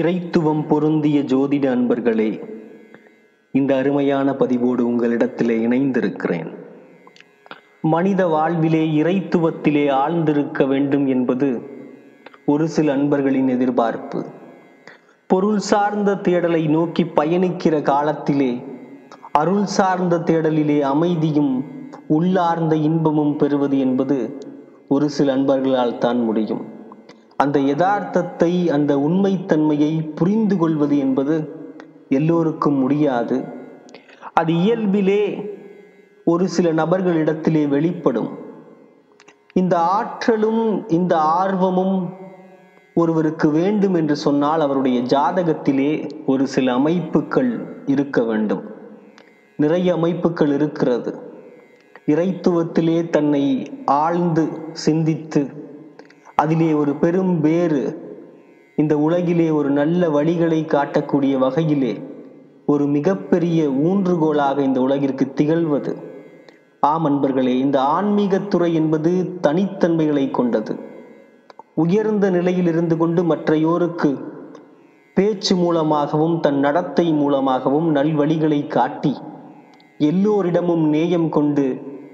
இறைத்துவம் பொருந்திய ஜோதிட அன்பர்களே இந்த அருமையான பதிவோடு உங்களிடத்திலே இணைந்திருக்கிறேன். மனித வாழ்விலே இறைத்துவத்திலே ஆழ்ந்திருக்க வேண்டும் என்பது ஒரு சில அன்பர்களின் எதிர்பார்ப்பு. பொருள் சார்ந்த தேடலை நோக்கி பயணிக்கிற காலத்திலே அருள் சார்ந்த தேடலிலே அமைதியும் உள்ளார்ந்த இன்பமும் பெறுவது என்பது ஒரு சில அன்பர்களால் தான் முடியும். அந்த யதார்த்தத்தை அந்த உண்மைத்தன்மையை புரிந்து கொள்வது என்பது எல்லோருக்கும் முடியாது. அது இயல்பிலே ஒரு சில நபர்களிடத்திலே வெளிப்படும். இந்த ஆற்றலும் இந்த ஆர்வமும் ஒருவருக்கு வேண்டும் என்று சொன்னால் அவருடைய ஜாதகத்திலே ஒரு சில அமைப்புகள் இருக்க வேண்டும். நிறைய அமைப்புகள் இருக்கிறது. இறைத்துவத்திலே தன்னை ஆழ்ந்து சிந்தித்து அதிலே ஒரு பெரும் வேறு. இந்த உலகிலே ஒரு நல்ல வழிகளை காட்டக்கூடிய வகையிலே ஒரு மிகப்பெரிய ஊன்றுகோலாக இந்த உலகிற்கு திகழ்வது. ஆம் அன்பர்களே இந்த ஆன்மீகத்துறை என்பது தனித்தன்மைகளை கொண்டது. உயர்ந்த நிலையில் இருந்து கொண்டு மற்றையோருக்கு பேச்சு மூலமாகவும் தன் நடத்தை மூலமாகவும் நல்வழிகளை காட்டி எல்லோரிடமும் நேயம் கொண்டு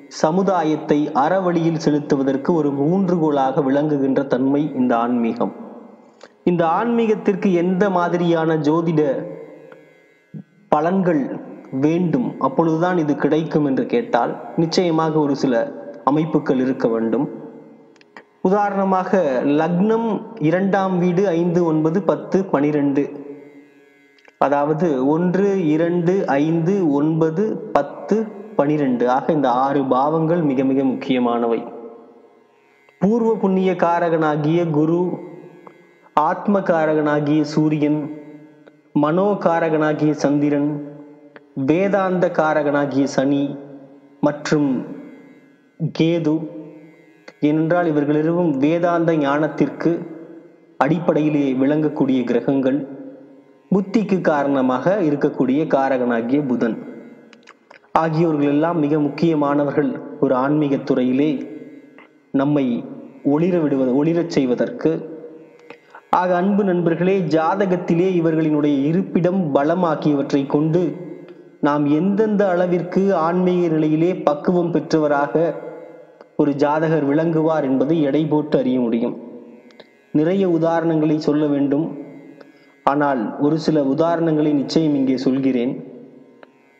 சமுதாயத்தை அறவழியில் செலுத்துவதற்கு ஒரு ஊன்றுகோலாக விளங்குகின்ற தன்மை இந்த ஆன்மீகம். இந்த ஆன்மீகத்திற்கு எந்த மாதிரியான ஜோதிட பலன்கள் வேண்டும்? அப்பொழுதுதான் இது கிடைக்கும் என்று கேட்டால் நிச்சயமாக ஒரு சில அமைப்புகள் இருக்க வேண்டும். உதாரணமாக லக்னம் இரண்டாம் வீடு ஐந்து ஒன்பது பத்து பனிரெண்டு. அதாவது ஒன்று இரண்டு ஐந்து ஒன்பது பத்து பனிரெண்டு. ஆக இந்த ஆறு பாவங்கள் மிக மிக முக்கியமானவை. பூர்வ புண்ணிய காரகனாகிய குரு ஆத்ம காரகனாகிய சூரியன் மனோகாரகனாகிய சந்திரன் வேதாந்த காரகனாகிய சனி மற்றும் கேது. ஏனென்றால் இவர்களிருவும் வேதாந்த ஞானத்திற்கு அடிப்படையிலே விளங்கக்கூடிய கிரகங்கள். புத்திக்கு காரணமாக இருக்கக்கூடிய காரகனாகிய புதன். ஆகியோர்கள் எல்லாம் மிக முக்கியமானவர்கள் ஒரு ஆன்மீக துறையிலே நம்மை ஒளிர விடுவது ஒளிரச் செய்வதற்கு. ஆக அன்பு நண்பர்களே ஜாதகத்திலே இவர்களினுடைய இருப்பிடம் பலம் ஆகியவற்றை கொண்டு நாம் எந்தெந்த அளவிற்கு ஆன்மீக நிலையிலே பக்குவம் பெற்றவராக ஒரு ஜாதகர் விளங்குவார் என்பதை எடை போட்டு அறிய முடியும். நிறைய உதாரணங்களை சொல்ல வேண்டும். ஆனால் ஒரு சில உதாரணங்களை நிச்சயம் இங்கே சொல்கிறேன்.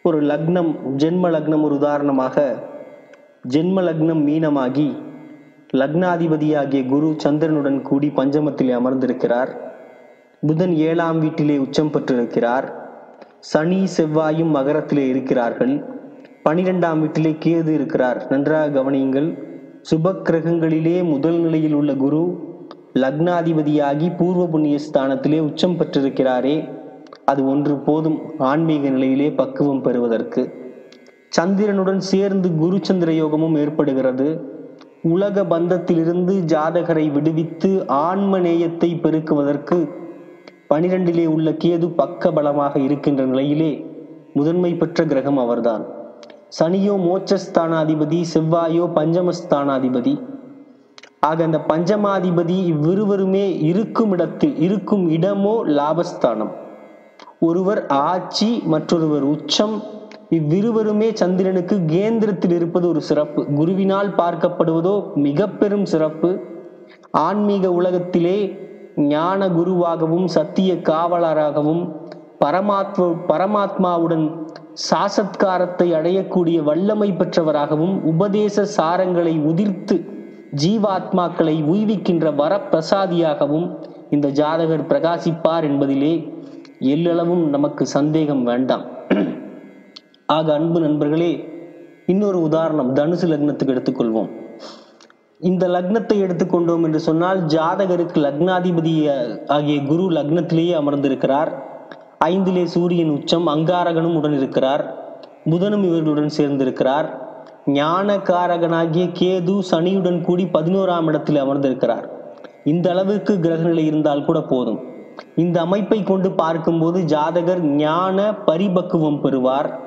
ஒரு லக்னம் ஜென்ம லக்னம் ஒரு உதாரணமாக ஜென்ம லக்னம் மீனமாகி லக்னாதிபதியாகிய குரு சந்திரனுடன் கூடி பஞ்சமத்திலே அமர்ந்திருக்கிறார். புதன் ஏழாம் வீட்டிலே உச்சம் பெற்றிருக்கிறார். சனி செவ்வாயும் மகரத்திலே இருக்கிறார்கள். பனிரெண்டாம் வீட்டிலே கேது இருக்கிறார். நன்றாக கவனியுங்கள். சுப கிரகங்களிலே முதல் நிலையில் உள்ள குரு லக்னாதிபதியாகி பூர்வ புண்ணிய ஸ்தானத்திலே உச்சம் பெற்றிருக்கிறாரே. அது ஒன்று போதும் ஆன்மீக நிலையிலே பக்குவம் பெறுவதற்கு. சந்திரனுடன் சேர்ந்து குரு சந்திர யோகமும் ஏற்படுகிறது. உலக பந்தத்திலிருந்து ஜாதகரை விடுவித்து ஆன்ம நேயத்தை பெருக்குவதற்கு பனிரெண்டிலே உள்ள கேது பக்க பலமாக இருக்கின்ற நிலையிலே முதன்மை பெற்ற கிரகம் அவர்தான். சனியோ மோட்சஸ்தானாதிபதி செவ்வாயோ பஞ்சமஸ்தானாதிபதி. ஆக அந்த பஞ்சமாதிபதி இவ்விருவருமே இருக்கும் இடத்தில் இருக்கும் இடமோ லாபஸ்தானம். ஒருவர் ஆட்சி மற்றொருவர் உச்சம். இவ்விருவருமே சந்திரனுக்கு கேந்திரத்தில் இருப்பது ஒரு சிறப்பு. குருவினால் பார்க்கப்படுவதோ மிக பெரும் சிறப்பு. ஆன்மீக உலகத்திலே ஞான குருவாகவும் சத்திய காவலராகவும் பரமாத்ம பரமாத்மாவுடன் சாசத்காரத்தை அடையக்கூடிய வல்லமை பெற்றவராகவும் உபதேச சாரங்களை உதிர்த்து ஜீவாத்மாக்களை உய்விக்கின்ற வரப்பிரசாதியாகவும் இந்த ஜாதகர் பிரகாசிப்பார் என்பதிலே எல்லளவும் நமக்கு சந்தேகம் வேண்டாம். ஆக அன்பு நண்பர்களே இன்னொரு உதாரணம் தனுசு லக்னத்துக்கு எடுத்துக்கொள்வோம். இந்த லக்னத்தை எடுத்துக்கொண்டோம் என்று சொன்னால் ஜாதகருக்கு லக்னாதிபதி ஆகிய குரு லக்னத்திலேயே அமர்ந்திருக்கிறார். ஐந்திலே சூரியன் உச்சம் அங்காரகனும் உடன் இருக்கிறார். புதனும் இவர்களுடன் சேர்ந்திருக்கிறார். ஞானகாரகனாகிய கேது சனியுடன் கூடி பதினோராம் இடத்தில் அமர்ந்திருக்கிறார். இந்த அளவுக்கு கிரகநிலை இருந்தால் கூட போதும். இந்த அமைப்பை கொண்டு பார்க்கும்போது ஜாதகர் ஞான பரிபக்குவம் பெறுவார்.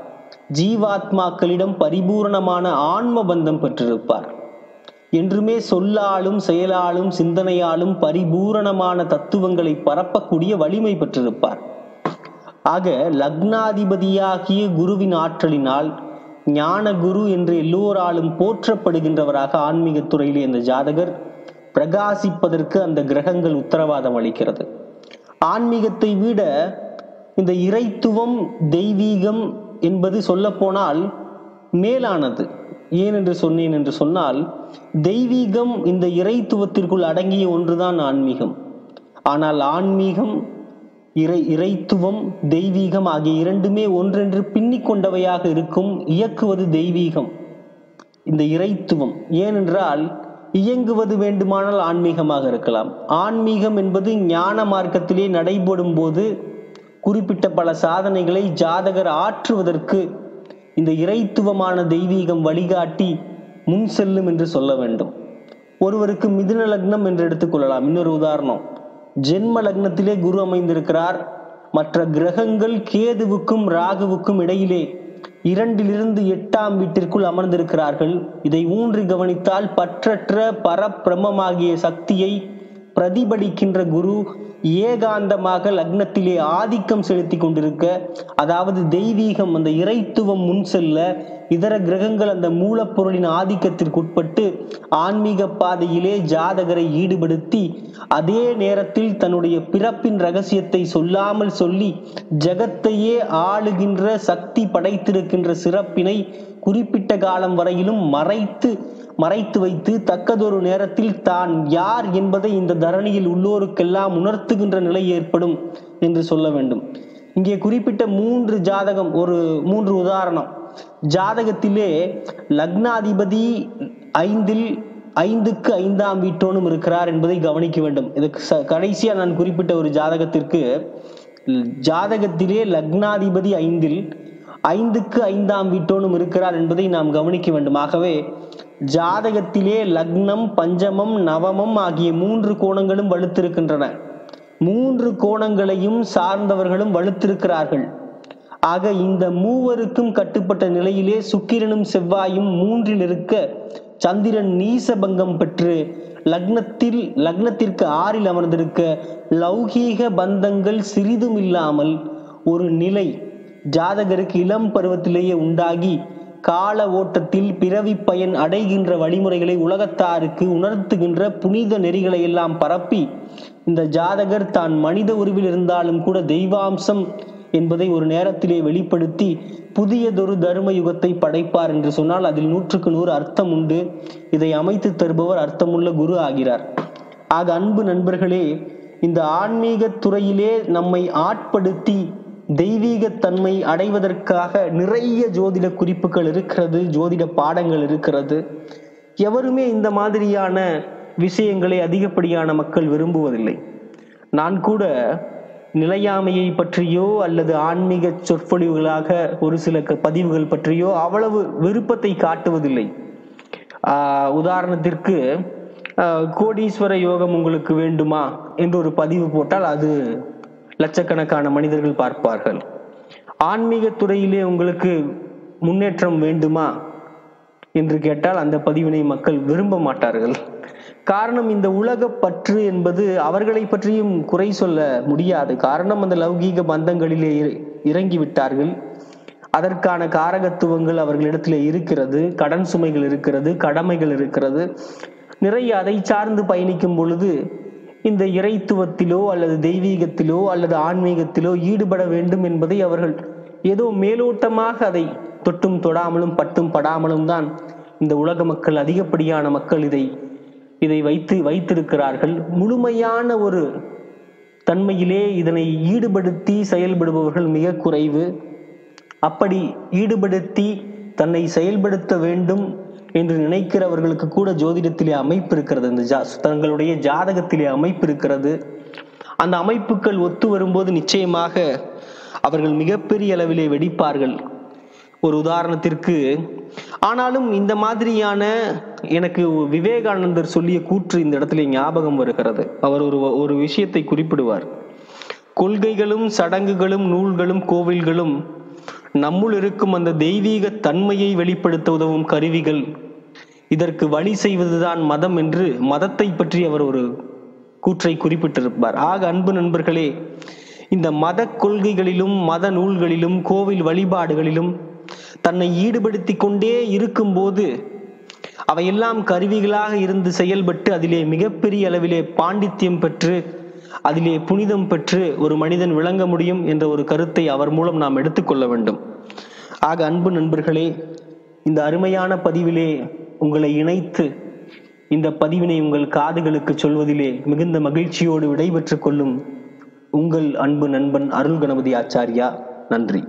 ஜீவாத்மாக்களிடம் பரிபூரணமான ஆன்ம பந்தம் பெற்றிருப்பார். என்றுமே சொல்லாலும் செயலாலும் சிந்தனையாலும் பரிபூரணமான தத்துவங்களை பரப்பக்கூடிய வலிமை பெற்றிருப்பார். ஆக லக்னாதிபதியாகிய குருவின் ஆற்றலினால் ஞான குரு என்று எல்லோராலும் போற்றப்படுகின்றவராக ஆன்மீகத் துறையிலே இந்த ஜாதகர் பிரகாசிப்பதற்கு அந்த கிரகங்கள் உத்தரவாதம் அளிக்கிறது. ஆன்மீகத்தை விட இந்த இறைத்துவம் தெய்வீகம் என்பது சொல்லப்போனால் மேலானது. ஏன் என்று சொன்னேன் என்று சொன்னால் தெய்வீகம் இந்த இறைத்துவத்திற்குள் அடங்கிய ஒன்றுதான் ஆன்மீகம். ஆனால் ஆன்மீகம் இறை இறைத்துவம் தெய்வீகம் ஆகிய இரண்டுமே ஒன்றென்று பின்னிக் கொண்டவையாக இருக்கும் இயக்குவது தெய்வீகம். இந்த இறைத்துவம் ஏனென்றால் இயங்குவது வேண்டுமானால் ஆன்மீகமாக இருக்கலாம். ஆன்மீகம் என்பது ஞான மார்க்கத்திலே நடைபெறும் போது குறிப்பிட்ட பல சாதனைகளை ஜாதகர் ஆற்றுவதற்கு இந்த இறைத்துவமான தெய்வீகம் வழிகாட்டி முன் செல்லும் என்று சொல்ல வேண்டும். ஒருவருக்கு மிதுன லக்னம் என்று எடுத்துக்கொள்ளலாம் இன்னொரு உதாரணம். ஜென்ம லக்னத்திலே குரு அமைந்திருக்கிறார். மற்ற கிரகங்கள் கேதுவுக்கும் ராகுவுக்கும் இடையிலே இரண்டிலிருந்து எட்டாம் வீட்டிற்குள் அமர்ந்திருக்கிறார்கள். இதை ஊன்றி கவனித்தால் பற்றற்ற பரப்பிரமமாகிய சக்தியை பிரதிபலிக்கின்ற குரு ஏகாந்தமாக லக்னத்திலே ஆதிக்கம் செலுத்தி கொண்டிருக்க அதாவது தெய்வீகம் அந்த இறைத்துவம் முன் செல்ல இதர கிரகங்கள் அந்த மூலப்பொருளின் ஆதிக்கத்திற்குட்பட்டு ஆன்மீக பாதையிலே ஜாதகரை ஈடுபடுத்தி அதே நேரத்தில் தன்னுடைய பிறப்பின் ரகசியத்தை சொல்லாமல் சொல்லி ஜகத்தையே ஆளுகின்ற சக்தி படைத்திருக்கின்ற சிறப்பினை குறிப்பிட்ட காலம் வரையிலும் மறைத்து மறைத்து வைத்து தக்கதொரு நேரத்தில் தான் யார் என்பதை இந்த தரணியில் உள்ளோருக்கெல்லாம் உணர்த்துகின்ற நிலை ஏற்படும் என்று சொல்ல வேண்டும். இங்கே குறிப்பிட்ட மூன்று ஜாதகம் ஒரு மூன்று உதாரணம். ஜாதகத்திலே லக்னாதிபதி ஐந்தில் ஐந்துக்கு ஐந்தாம் வீட்டோனும் இருக்கிறார் என்பதை கவனிக்க வேண்டும். இதுக்கு ச- கடைசியா நான் குறிப்பிட்ட ஒரு ஜாதகத்திற்கு ஜாதகத்திலே லக்னாதிபதி ஐந்தில் ஐந்துக்கு ஐந்தாம் வீட்டோனும் இருக்கிறார் என்பதை நாம் கவனிக்க வேண்டும். ஆகவே ஜாதகத்திலே லக்னம் பஞ்சமம் நவமம் ஆகிய மூன்று கோணங்களும் வலுத்திருக்கின்றன. மூன்று கோணங்களையும் சார்ந்தவர்களும் வலுத்திருக்கிறார்கள். ஆக இந்த மூவருக்கும் கட்டுப்பட்ட நிலையிலே சுக்கிரனும் செவ்வாயும் மூன்றில் இருக்க சந்திரன் நீசபங்கம் பெற்று லக்னத்தில் லக்னத்திற்கு ஆறில் அமர்ந்திருக்க லௌகீக பந்தங்கள் சிறிதும் இல்லாமல் ஒரு நிலை ஜாதகருக்கு இளம் பருவத்திலேயே உண்டாகி கால ஓட்டத்தில் பிறவி பயன் அடைகின்ற வழிமுறைகளை உலகத்தாருக்கு உணர்த்துகின்ற புனித நெறிகளை எல்லாம் பரப்பி இந்த ஜாதகர் தான் மனித உருவில் இருந்தாலும் கூட தெய்வாம்சம் என்பதை ஒரு நேரத்திலே வெளிப்படுத்தி புதியதொரு தர்ம யுகத்தை படைப்பார் என்று சொன்னால் அதில் நூற்றுக்கு நூறு அர்த்தம் உண்டு. இதை அமைத்து தருபவர் அர்த்தமுள்ள குரு ஆகிறார். ஆக அன்பு நண்பர்களே இந்த ஆன்மீக துறையிலே நம்மை ஆட்படுத்தி தெய்வீகத்தன்மை அடைவதற்காக நிறைய ஜோதிட குறிப்புகள் இருக்கிறது ஜோதிட பாடங்கள் இருக்கிறது. எவருமே இந்த மாதிரியான விஷயங்களை அதிகப்படியான மக்கள் விரும்புவதில்லை. நான் கூட நிலையாமையை பற்றியோ அல்லது ஆன்மீக சொற்பொழிவுகளாக ஒரு சில க- பதிவுகள் பற்றியோ அவ்வளவு விருப்பத்தை காட்டுவதில்லை. உதாரணத்திற்கு கோடீஸ்வர யோகம் உங்களுக்கு வேண்டுமா? என்று ஒரு பதிவு போட்டால் அது லட்சக்கணக்கான மனிதர்கள் பார்ப்பார்கள். ஆன்மீக துறையிலே உங்களுக்கு முன்னேற்றம் வேண்டுமா என்று கேட்டால் அந்த பதிவினை மக்கள் விரும்ப மாட்டார்கள். காரணம் இந்த உலக பற்று என்பது அவர்களை பற்றியும் குறை சொல்ல முடியாது. காரணம் அந்த லௌகீக பந்தங்களிலே இற- இறங்கி விட்டார்கள் அதற்கான காரகத்துவங்கள் அவர்களிடத்தில் இருக்கிறது. கடன் சுமைகள் இருக்கிறது. கடமைகள் இருக்கிறது. நிறைய அதை சார்ந்து பயணிக்கும் பொழுது இந்த இறைத்துவத்திலோ அல்லது தெய்வீகத்திலோ அல்லது ஆன்மீகத்திலோ ஈடுபட வேண்டும் என்பதை அவர்கள் ஏதோ மேலோட்டமாக அதை தொட்டும் தொடாமலும் பட்டும் படாமலும் தான் இந்த உலக மக்கள் அதிகப்படியான மக்கள் இதை இதை வைத்து வைத்திருக்கிறார்கள். முழுமையான ஒரு தன்மையிலே இதனை ஈடுபடுத்தி செயல்படுபவர்கள் மிக குறைவு. அப்படி ஈடுபடுத்தி தன்னை செயல்படுத்த வேண்டும் என்று நினைக்கிறவர்களுக்கு கூட ஜோதிடத்திலே அமைப்பு இருக்கிறது. இந்த ஜா தங்களுடைய ஜாதகத்திலே அமைப்பு இருக்கிறது. அந்த அமைப்புகள் ஒத்து வரும்போது நிச்சயமாக அவர்கள் மிகப்பெரிய அளவிலே வெடிப்பார்கள். ஒரு உதாரணத்திற்கு ஆனாலும் இந்த மாதிரியான எனக்கு விவேகானந்தர் சொல்லிய கூற்று இந்த இடத்துல ஞாபகம் வருகிறது. அவர் ஒரு ஒரு விஷயத்தை குறிப்பிடுவார். கொள்கைகளும் சடங்குகளும் நூல்களும் கோவில்களும் நம்முள் இருக்கும் அந்த தெய்வீக தன்மையை வெளிப்படுத்த உதவும் கருவிகள். இதற்கு வழி செய்வதுதான் மதம் என்று மதத்தை பற்றி அவர் ஒரு கூற்றை குறிப்பிட்டிருப்பார். ஆக அன்பு நண்பர்களே இந்த மத கொள்கைகளிலும் மத நூல்களிலும் கோவில் வழிபாடுகளிலும் தன்னை ஈடுபடுத்தி கொண்டே இருக்கும்போது அவையெல்லாம் கருவிகளாக இருந்து செயல்பட்டு அதிலே மிகப்பெரிய அளவிலே பாண்டித்யம் பெற்று அதிலே புனிதம் பெற்று ஒரு மனிதன் விளங்க முடியும் என்ற ஒரு கருத்தை அவர் மூலம் நாம் எடுத்துக்கொள்ள வேண்டும். ஆக அன்பு நண்பர்களே இந்த அருமையான பதிவிலே உங்களை இணைத்து இந்த பதிவினை உங்கள் காதுகளுக்கு சொல்வதிலே மிகுந்த மகிழ்ச்சியோடு விடைபெற்றுக் கொள்ளும் உங்கள் அன்பு நண்பன் அருள் கணபதி ஆச்சாரியா நன்றி.